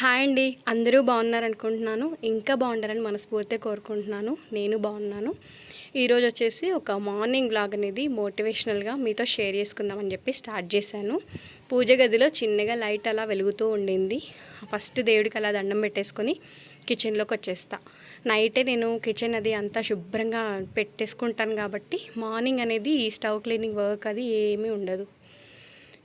Hi అండి. అందరూ బాగున్నారు అనుకుంటున్నాను. ఇంకా బాగుండాలని మనస్ఫూర్తిగా కోరుకుంటున్నాను. నేను బాగున్నాను. ఈరోజు వచ్చేసి ఒక మార్నింగ్ బ్లాగ్ అనేది మోటివేషనల్గా మీతో షేర్ చేసుకుందామని చెప్పి స్టార్ట్ చేశాను. పూజ గదిలో చిన్నగా లైట్ అలా వెలుగుతూ ఉండింది. ఫస్ట్ దేవుడికి అలా దండం పెట్టేసుకొని కిచెన్లోకి వచ్చేస్తా. నైటే నేను కిచెన్ అది అంతా శుభ్రంగా పెట్టేసుకుంటాను కాబట్టి మార్నింగ్ అనేది ఈ స్టవ్ క్లీనింగ్ వర్క్ అది ఏమీ ఉండదు.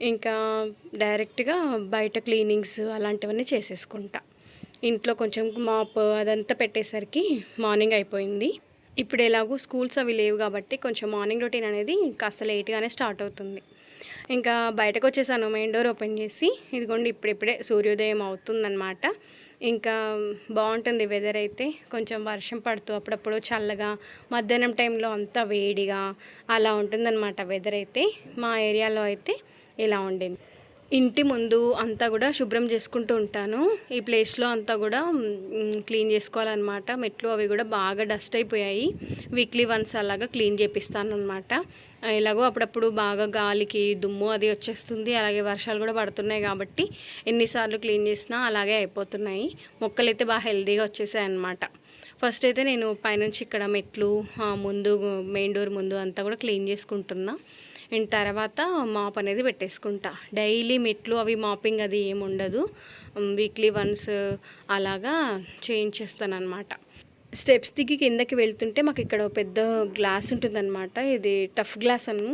ఇంకా డైరెక్ట్గా బయట క్లీనింగ్స్ అలాంటివన్నీ చేసేసుకుంటా. ఇంట్లో కొంచెం మాప్ అదంతా పెట్టేసరికి మార్నింగ్ అయిపోయింది. ఇప్పుడు ఎలాగో స్కూల్స్ అవి లేవు కాబట్టి కొంచెం మార్నింగ్ రొటీన్ అనేది కాస్త లేట్గానే స్టార్ట్ అవుతుంది. ఇంకా బయటకు వచ్చేసాను మెయిన్ డోర్ ఓపెన్ చేసి ఇదిగోండి ఇప్పుడిప్పుడే సూర్యోదయం అవుతుందన్నమాట. ఇంకా బాగుంటుంది వెదర్ అయితే కొంచెం వర్షం పడుతూ అప్పుడప్పుడు చల్లగా మధ్యాహ్నం టైంలో అంతా వేడిగా అలా ఉంటుందన్నమాట వెదర్ అయితే. మా ఏరియాలో అయితే ఇలా ఉండింది. ఇంటి ముందు అంతా కూడా శుభ్రం చేసుకుంటూ ఉంటాను. ఈ ప్లేస్లో అంతా కూడా క్లీన్ చేసుకోవాలన్నమాట. మెట్లు అవి కూడా బాగా డస్ట్ అయిపోయాయి. వీక్లీ వన్స్ అలాగా క్లీన్ చేపిస్తాను అనమాట ఎలాగో అప్పుడప్పుడు బాగా గాలికి దుమ్ము అది వచ్చేస్తుంది. అలాగే వర్షాలు కూడా పడుతున్నాయి కాబట్టి ఎన్నిసార్లు క్లీన్ చేసినా అలాగే అయిపోతున్నాయి. మొక్కలు అయితే బాగా హెల్దీగా వచ్చేసాయి అన్నమాట ఫస్ట్ అయితే నేను పైనుంచి ఇక్కడ మెట్లు ముందు మెయిన్ డోర్ ముందు అంతా కూడా క్లీన్ చేసుకుంటున్నా. అండ్ తర్వాత మాప్ అనేది పెట్టేసుకుంటా. డైలీ మెట్లు అవి మాపింగ్ అది ఏమి ఉండదు. వీక్లీ వన్స్ అలాగా చేయించేస్తాను అనమాట స్టెప్స్ దిగి కిందకి వెళ్తుంటే మాకు ఇక్కడ ఒక పెద్ద గ్లాస్ ఉంటుందన్నమాట. ఇది టఫ్ గ్లాస్ అను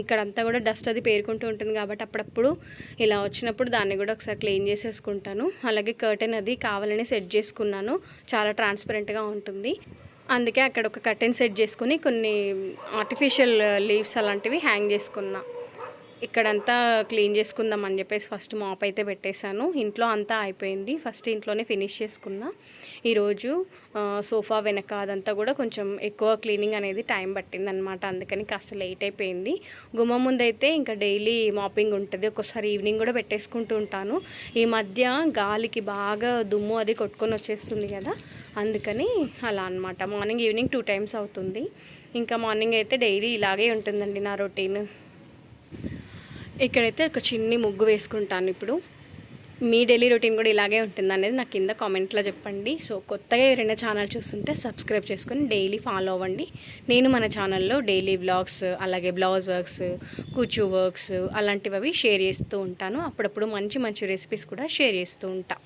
ఇక్కడ అంతా కూడా డస్ట్ అది పేరుకుంటూ ఉంటుంది కాబట్టి అప్పుడప్పుడు ఇలా వచ్చినప్పుడు దాన్ని కూడా ఒకసారి క్లీన్ చేసేసుకుంటాను. అలాగే కర్టెన్ అది కావాలని సెట్ చేసుకున్నాను. చాలా ట్రాన్స్పరెంట్గా ఉంటుంది. అందుకే అక్కడ ఒక కర్టెన్ సెట్ చేసుకుని కొన్ని ఆర్టిఫిషియల్ లీవ్స్ అలాంటివి హ్యాంగ్ చేసుకున్నా. ఇక్కడంతా క్లీన్ చేసుకుందాం అని చెప్పేసి ఫస్ట్ మాప్ అయితే పెట్టేశాను. ఇంట్లో అంతా అయిపోయింది. ఫస్ట్ ఇంట్లోనే ఫినిష్ చేసుకున్నా. ఈరోజు సోఫా వెనక అదంతా కూడా కొంచెం ఎక్కువ క్లీనింగ్ అనేది టైం పట్టింది అనమాట అందుకని కాస్త లేట్ అయిపోయింది. గుమ్మ ముందు అయితే ఇంకా డైలీ మాపింగ్ ఉంటుంది. ఒక్కోసారి ఈవినింగ్ కూడా పెట్టేసుకుంటూ ఉంటాను. ఈ మధ్య గాలికి బాగా దుమ్ము అది కొట్టుకొని వచ్చేస్తుంది కదా. అందుకని అలా అనమాట మార్నింగ్ ఈవినింగ్ టూ టైమ్స్ అవుతుంది. ఇంకా మార్నింగ్ అయితే డైలీ ఇలాగే ఉంటుందండి నా రొటీన్. ఇక్కడైతే ఒక చిన్ని ముగ్గు వేసుకుంటాను ఇప్పుడు. మీ డైలీ రొటీన్ కూడా ఇలాగే ఉంటుంది అనేది నాకు కింద కామెంట్లో చెప్పండి. సో కొత్తగా ఎవరైనా ఛానల్ చూస్తుంటే సబ్స్క్రైబ్ చేసుకొని డైలీ ఫాలో అవ్వండి. నేను మన ఛానల్లో డైలీ బ్లాగ్స్ అలాగే బ్లౌజ్ వర్క్స్ కూచు వర్క్స్ అలాంటివి అవి షేర్ చేస్తూ ఉంటాను. అప్పుడప్పుడు మంచి మంచి రెసిపీస్ కూడా షేర్ చేస్తూ ఉంటా.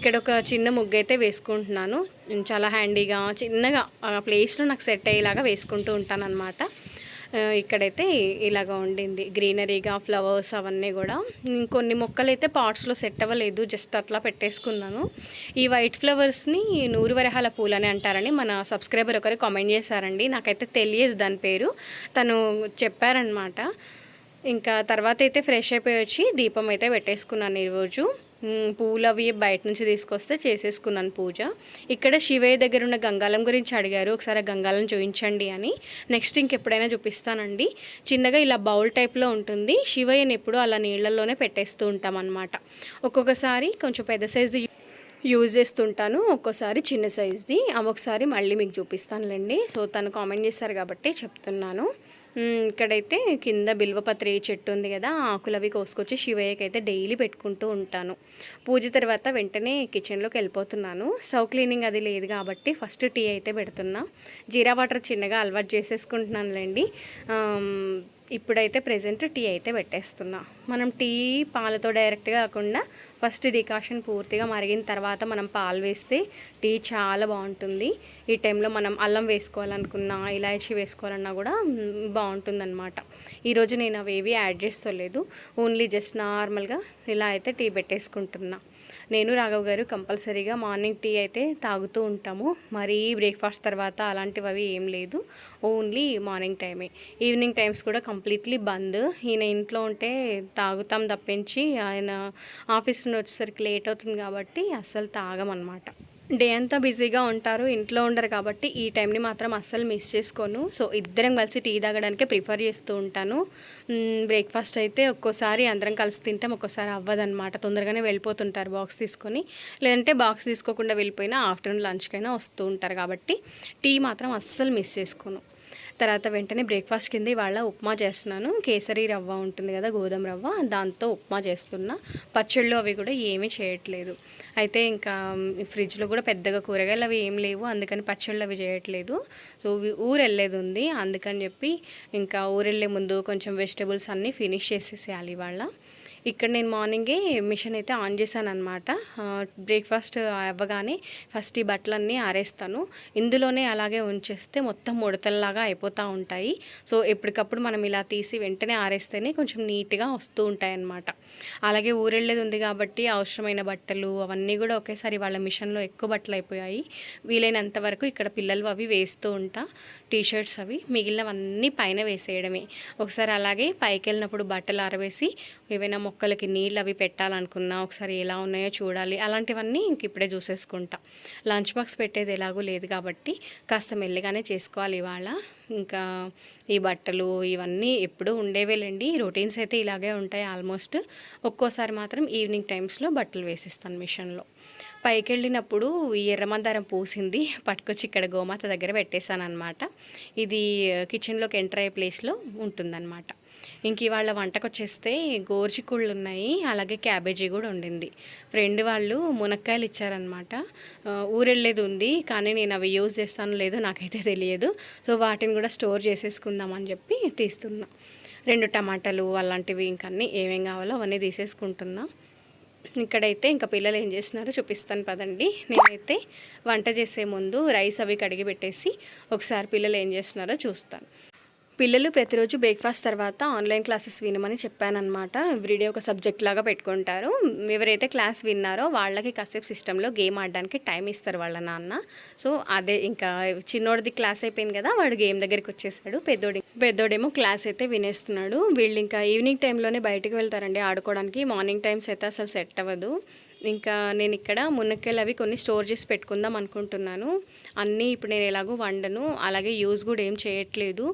ఇక్కడ ఒక చిన్న ముగ్గు అయితే వేసుకుంటున్నాను. చాలా హ్యాండీగా చిన్నగా ఆ ప్లేస్లో నాకు సెట్ అయ్యేలాగా వేసుకుంటూ ఉంటాను అనమాట ఇక్కడైతే ఇలాగ ఉండింది. గ్రీనరీగా ఫ్లవర్స్ అవన్నీ కూడా. కొన్ని మొక్కలు అయితే పాట్స్లో సెట్ అవ్వలేదు జస్ట్ అట్లా పెట్టేసుకున్నాను. ఈ వైట్ ఫ్లవర్స్ని నూరు వరహాల పూలు అని అంటారని మన సబ్స్క్రైబర్ ఒకరు కామెంట్ చేశారండి. నాకైతే తెలియదు దాని పేరు. తను చెప్పారనమాట ఇంకా తర్వాత అయితే ఫ్రెష్ అయిపోయి వచ్చి దీపం అయితే పెట్టేసుకున్నాను ఈరోజు పూలు అవి బయట నుంచి తీసుకొస్తే చేసేసుకున్నాను పూజ. ఇక్కడ శివయ్య దగ్గర ఉన్న గంగాలం గురించి అడిగారు. ఒకసారి ఆ గంగాలం చూపించండి అని. నెక్స్ట్ ఇంకెప్పుడైనా చూపిస్తానండి. చిన్నగా ఇలా బౌల్ టైప్లో ఉంటుంది. శివయ్యని ఎప్పుడు అలా నీళ్ళల్లోనే పెట్టేస్తూ ఉంటామన్నమాట ఒక్కొక్కసారి కొంచెం పెద్ద సైజు యూజ్ చేస్తుంటాను. ఒక్కోసారి చిన్న సైజ్ది అవి ఒకసారి మళ్ళీ మీకు చూపిస్తానులేండి. సో తను కామెంట్ చేశారు కాబట్టి చెప్తున్నాను. ఇక్కడైతే కింద బిల్వపత్రి చెట్టు ఉంది కదా ఆకులవి ఆకులు అవి కోసుకొచ్చి శివయ్యకి అయితే డైలీ పెట్టుకుంటూ ఉంటాను. పూజ తర్వాత వెంటనే కిచెన్లోకి వెళ్ళిపోతున్నాను. సౌ క్లీనింగ్ అది లేదు కాబట్టి ఫస్ట్ టీ అయితే పెడుతున్నా. జీరా వాటర్ చిన్నగా అలవాటు చేసేసుకుంటున్నానులేండి. ఇప్పుడైతే ప్రజెంట్ టీ అయితే పెట్టేస్తున్నా. మనం టీ పాలతో డైరెక్ట్గా కాకుండా ఫస్ట్ డికాషన్ పూర్తిగా మరిగిన తర్వాత మనం పాలు వేస్తే టీ చాలా బాగుంటుంది. ఈ టైంలో మనం అల్లం వేసుకోవాలనుకున్నా ఇలాచీ వేసుకోవాలన్నా కూడా బాగుంటుంది అనమాట ఈరోజు నేను అవేవి యాడ్ చేస్తలేదు. ఓన్లీ జస్ట్ నార్మల్గా ఇలా అయితే టీ పెట్టేసుకుంటున్నా. నేను రాఘవ్ గారు కంపల్సరీగా మార్నింగ్ టీ అయితే తాగుతూ ఉంటాము. మరీ బ్రేక్ఫాస్ట్ తర్వాత అలాంటివి అవి ఏం లేదు. ఓన్లీ మార్నింగ్ టైమే. ఈవినింగ్ టైమ్స్ కూడా కంప్లీట్లీ బంద్. ఈయన ఇంట్లో ఉంటే తాగుతాం తప్పించి ఆయన ఆఫీస్ నుండి వచ్చేసరికి లేట్ అవుతుంది కాబట్టి అస్సలు తాగమన్నమాట. డే అంతా బిజీగా ఉంటారు ఇంట్లో ఉండరు కాబట్టి ఈ టైంని మాత్రం అస్సలు మిస్ చేసుకోను. సో ఇద్దరం కలిసి టీ తాగడానికే ప్రిఫర్ చేస్తూ ఉంటాను. బ్రేక్ఫాస్ట్ అయితే ఒక్కోసారి అందరం కలిసి తింటాం ఒక్కోసారి అవ్వదన్నమాట. తొందరగానే వెళ్ళిపోతుంటారు బాక్స్ తీసుకొని. లేదంటే బాక్స్ తీసుకోకుండా వెళ్ళిపోయినా ఆఫ్టర్నూన్ లంచ్కైనా వస్తూ ఉంటారు కాబట్టి టీ మాత్రం అస్సలు మిస్ చేసుకోను. తర్వాత వెంటనే బ్రేక్ఫాస్ట్ కింద ఇవాళ ఉప్మా చేస్తున్నాను. కేసరి రవ్వ ఉంటుంది కదా గోధుమ రవ్వ దాంతో ఉప్మా చేస్తున్నా. పచ్చళ్ళు అవి కూడా ఏమీ చేయట్లేదు. అయితే ఇంకా ఫ్రిడ్జ్లో కూడా పెద్దగా కూరగాయలు అవి ఏం లేవు. అందుకని పచ్చళ్ళు అవి చేయట్లేదు. సో ఊరు వెళ్ళేది ఉంది. అందుకని చెప్పి ఇంకా ఊరెళ్ళే ముందు కొంచెం వెజిటబుల్స్ అన్నీ ఫినిష్ చేసేసేయాలి ఇవాళ. ఇక్కడ నేను మార్నింగే మిషన్ అయితే ఆన్ చేశాను అనమాట బ్రేక్ఫాస్ట్ అవ్వగానే ఫస్ట్ ఈ బట్టలన్నీ ఆరేస్తాను. ఇందులోనే అలాగే ఉంచేస్తే మొత్తం ముడతల్లాగా అయిపోతూ ఉంటాయి. సో ఎప్పటికప్పుడు మనం ఇలా తీసి వెంటనే ఆరేస్తేనే కొంచెం నీట్గా వస్తూ ఉంటాయి అన్నమాట అలాగే ఊరెళ్ళేది ఉంది కాబట్టి అవసరమైన బట్టలు అవన్నీ కూడా ఒకేసారి వాళ్ళ మిషన్లో ఎక్కువ బట్టలు అయిపోయాయి. వీలైనంత వరకు ఇక్కడ పిల్లలు అవి వేస్తూ ఉంటా. టీషర్ట్స్ అవి మిగిలినవన్నీ పైన వేసేయడమే. ఒకసారి అలాగే పైకి వెళ్ళినప్పుడు బట్టలు ఆరవేసి ఏవైనా మొక్కలకి నీళ్ళు అవి పెట్టాలనుకున్నా ఒకసారి ఎలా ఉన్నాయో చూడాలి. అలాంటివన్నీ ఇంక ఇప్పుడే చూసేసుకుంటా. లంచ్ బాక్స్ పెట్టేది ఎలాగూ లేదు కాబట్టి కాస్త మెల్లిగానే చేసుకోవాలి ఇవాళ. ఇంకా ఈ బట్టలు ఇవన్నీ ఎప్పుడూ ఉండేవేలండి రొటీన్స్ అయితే ఇలాగే ఉంటాయి ఆల్మోస్ట్. ఒక్కోసారి మాత్రం ఈవినింగ్ టైమ్స్లో బట్టలు వేసిస్తాను మిషన్లో. పైకి వెళ్ళినప్పుడు ఈ ఎర్రమందారం పూసింది. పట్టుకొచ్చి ఇక్కడ గోమాత దగ్గర పెట్టేశాను అనమాట ఇది కిచెన్లోకి ఎంటర్ అయ్యే ప్లేస్లో ఉంటుందన్నమాట. ఇంక ఇవాళ వంటకు వచ్చేస్తే గోర్చికుళ్ళు ఉన్నాయి అలాగే క్యాబేజీ కూడా ఉండింది ఫ్రెండ్ వాళ్ళు మునక్కాయలు ఇచ్చారనమాట ఊరెళ్ళేది ఉంది కానీ నేను అవి యూజ్ చేస్తాను లేదో నాకైతే తెలియదు. సో వాటిని కూడా స్టోర్ చేసేసుకుందామని చెప్పి తీస్తున్నా. రెండు టమాటాలు అలాంటివి ఇంకా అన్నీ ఏమేం కావాలో అవన్నీ తీసేసుకుంటున్నా. ఇక్కడైతే ఇంకా పిల్లలు ఏం చేస్తున్నారో చూపిస్తాను పదండి. నేనైతే వంట చేసే ముందు రైస్ అవి కడిగి పెట్టేసి ఒకసారి పిల్లలు ఏం చేస్తున్నారో చూస్తాను. పిల్లలు ప్రతిరోజు బ్రేక్ఫాస్ట్ తర్వాత ఆన్లైన్ క్లాసెస్ వినమని చెప్పానమాట ఎవ్రీడే ఒక సబ్జెక్ట్ లాగా పెట్టుకుంటారు. ఎవరైతే క్లాస్ విన్నారో వాళ్ళకి కాసేపు సిస్టంలో గేమ్ ఆడడానికి టైం ఇస్తారు వాళ్ళ నాన్న. సో అదే ఇంకా చిన్నోడిది క్లాస్ అయిపోయింది కదా వాడు గేమ్ దగ్గరికి వచ్చేసాడు. పెద్దోడి పెద్దోడేమో క్లాస్ అయితే వినేస్తున్నాడు. వీళ్ళు ఇంకా ఈవినింగ్ టైంలోనే బయటకు వెళ్తారండి ఆడుకోవడానికి. మార్నింగ్ టైమ్స్ అయితే అసలు సెట్ అవ్వదు. ఇంకా నేను ఇక్కడ మునక్కాయలు అవి కొన్ని స్టోర్ చేసి పెట్టుకుందాం అనుకుంటున్నాను. అన్నీ ఇప్పుడు నేను ఎలాగో వండను. అలాగే యూజ్ కూడా ఏం చేయట్లేదు.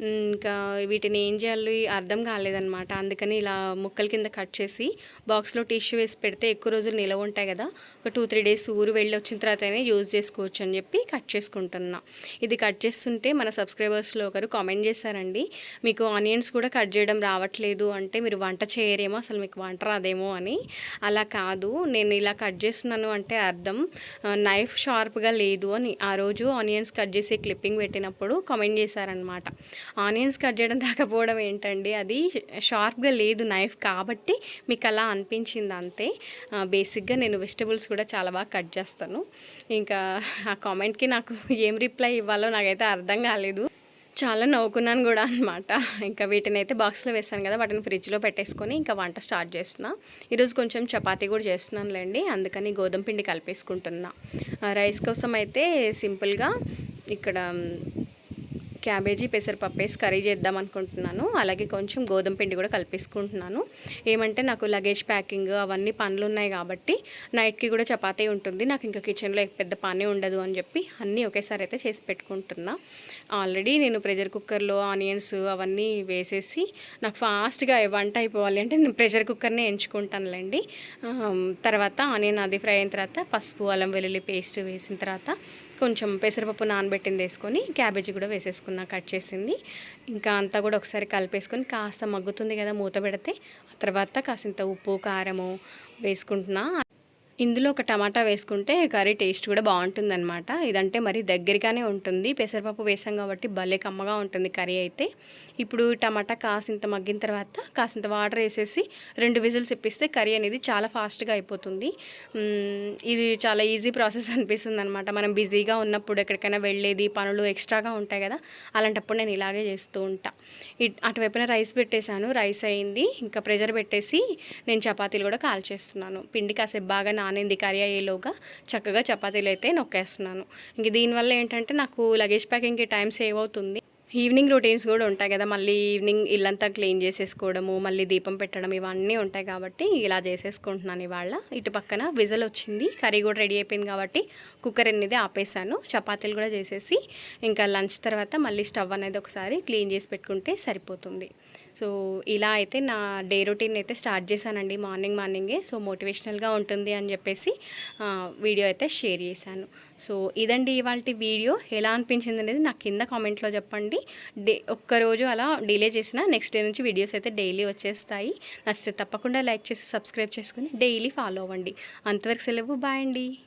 ఇంకా వీటిని ఏం చేయాలి అర్థం కాలేదన్నమాట. అందుకని ఇలా ముక్కల కింద కట్ చేసి బాక్స్లో టిష్యూ వేసి పెడితే ఎక్కువ రోజులు నిలవ ఉంటాయి కదా. ఒక టూ త్రీ డేస్ ఊరు వెళ్ళి వచ్చిన తర్వాతనే యూజ్ చేసుకోవచ్చు అని చెప్పి కట్ చేసుకుంటున్నా. ఇది కట్ చేస్తుంటే మన సబ్స్క్రైబర్స్లో ఒకరు కామెంట్ చేశారండి. మీకు ఆనియన్స్ కూడా కట్ చేయడం రావట్లేదు అంటే మీరు వంట చేయరేమో అసలు మీకు వంట రాదేమో అని. అలా కాదు. నేను ఇలా కట్ చేస్తున్నాను అంటే అర్థం. నైఫ్ షార్ప్గా లేదు అని. ఆ రోజు ఆనియన్స్ కట్ చేసి క్లిప్పింగ్ పెట్టినప్పుడు కామెంట్ చేశారనమాట ఆనియన్స్ కట్ చేయడం రాకపోవడం ఏంటండి? అది షార్ప్గా లేదు నైఫ్ కాబట్టి మీకు అలా అనిపించింది అంతే. బేసిక్గా నేను వెజిటబుల్స్ కూడా చాలా బాగా కట్ చేస్తాను. ఇంకా ఆ కామెంట్కి నాకు ఏం రిప్లై ఇవ్వాలో నాకైతే అర్థం కాలేదు. చాలా నవ్వుకున్నాను కూడా అనమాట ఇంకా వీటిని అయితే బాక్స్లో వేసాను కదా వాటిని ఫ్రిడ్జ్లో పెట్టేసుకొని ఇంకా వంట స్టార్ట్ చేస్తున్నా. ఈరోజు కొంచెం చపాతీ కూడా చేస్తున్నానులేండి అందుకని గోధుమ పిండి కలిపేసుకుంటున్నా. రైస్ కోసం అయితే సింపుల్గా ఇక్కడ క్యాబేజీ పెసరపప్పు వేసి కర్రీ చేద్దాం అనుకుంటున్నాను. అలాగే కొంచెం గోధుమ పిండి కూడా కలిపేసుకుంటున్నాను. ఏమంటే నాకు లగేజ్ ప్యాకింగ్ అవన్నీ పనులు ఉన్నాయి కాబట్టి నైట్కి కూడా చపాతీ ఉంటుంది. నాకు ఇంకా కిచెన్లో పెద్ద పని ఉండదు అని చెప్పి అన్నీ ఒకేసారి అయితే చేసి పెట్టుకుంటున్నా. ఆల్రెడీ నేను ప్రెషర్ కుక్కర్లో ఆనియన్స్ అవన్నీ వేసేసి నాకు ఫాస్ట్గా వంట అయిపోవాలి అంటే నేను ప్రెషర్ కుక్కర్నే ఎంచుకుంటానులేండి. తర్వాత ఆనియన్ అది ఫ్రై అయిన తర్వాత పసుపు అల్లం వెల్లుల్లి పేస్ట్ వేసిన తర్వాత కొంచెం పెసరపప్పు నానబెట్టింది వేసుకొని క్యాబేజీ కూడా వేసేసుకున్నా కట్ చేసింది. ఇంకా అంతా కూడా ఒకసారి కలిపేసుకొని కాస్త మగ్గుతుంది కదా మూత పెడితే ఆ తర్వాత కాసింత ఉప్పు కారము వేసుకుంటున్నా. ఇందులో ఒక టమాటా వేసుకుంటే కర్రీ టేస్ట్ కూడా బాగుంటుందన్నమాట. ఇదంటే మరి దగ్గరగానే ఉంటుంది. పెసరపప్పు వేసాం కాబట్టి భలే కమ్మగా ఉంటుంది కర్రీ అయితే. ఇప్పుడు టమాటా కాసింత మగ్గిన తర్వాత కాసింత వాటర్ వేసేసి రెండు విజిల్స్ ఇప్పిస్తే కర్రీ అనేది చాలా ఫాస్ట్గా అయిపోతుంది. ఇది చాలా ఈజీ ప్రాసెస్ అనిపిస్తుంది అనమాట మనం బిజీగా ఉన్నప్పుడు ఎక్కడికైనా వెళ్ళేది పనులు ఎక్స్ట్రాగా ఉంటాయి కదా అలాంటప్పుడు నేను ఇలాగే చేస్తూ ఉంటా. ఇట్ అటువైపున రైస్ పెట్టేశాను రైస్ అయింది. ఇంకా ప్రెషర్ పెట్టేసి నేను చపాతీలు కూడా కాల్ చేస్తున్నాను. పిండి కాసేపు బాగా నానింది కర్రీ అయ్యేలోగా చక్కగా చపాతీలు అయితే నొక్కేస్తున్నాను. ఇంక దీనివల్ల ఏంటంటే నాకు లగేజ్ ప్యాకింగ్కి టైం సేవ్ అవుతుంది. ఈవినింగ్ రొటీన్స్ కూడా ఉంటాయి కదా. మళ్ళీ ఈవినింగ్ ఇల్లంతా క్లీన్ చేసేసుకోవడము మళ్ళీ దీపం పెట్టడం ఇవన్నీ ఉంటాయి కాబట్టి ఇలా చేసేసుకుంటున్నాను ఇవాళ. ఇటు పక్కన విజల్ వచ్చింది కర్రీ కూడా రెడీ అయిపోయింది కాబట్టి కుక్కర్ అనేది ఆపేసాను చపాతీలు కూడా చేసేసి ఇంకా లంచ్ తర్వాత మళ్ళీ స్టవ్ అనేది ఒకసారి క్లీన్ చేసి పెట్టుకుంటే సరిపోతుంది. సో ఇలా అయితే నా డే రొటీన్ అయితే స్టార్ట్ చేశానండి మార్నింగ్ మార్నింగే. సో మోటివేషనల్గా ఉంటుంది అని చెప్పేసి వీడియో అయితే షేర్ చేశాను. సో ఇదండి ఇవాళ వీడియో. ఎలా అనిపించింది అనేది నాకు కింద కామెంట్లో చెప్పండి. డే ఒక్కరోజు అలా డిలే చేసిన నెక్స్ట్ డే నుంచి వీడియోస్ అయితే డైలీ వచ్చేస్తాయి. నచ్చితే తప్పకుండా లైక్ చేసి సబ్స్క్రైబ్ చేసుకుని డైలీ ఫాలో అవ్వండి. అంతవరకు సెలవు. బాయ్ అండి.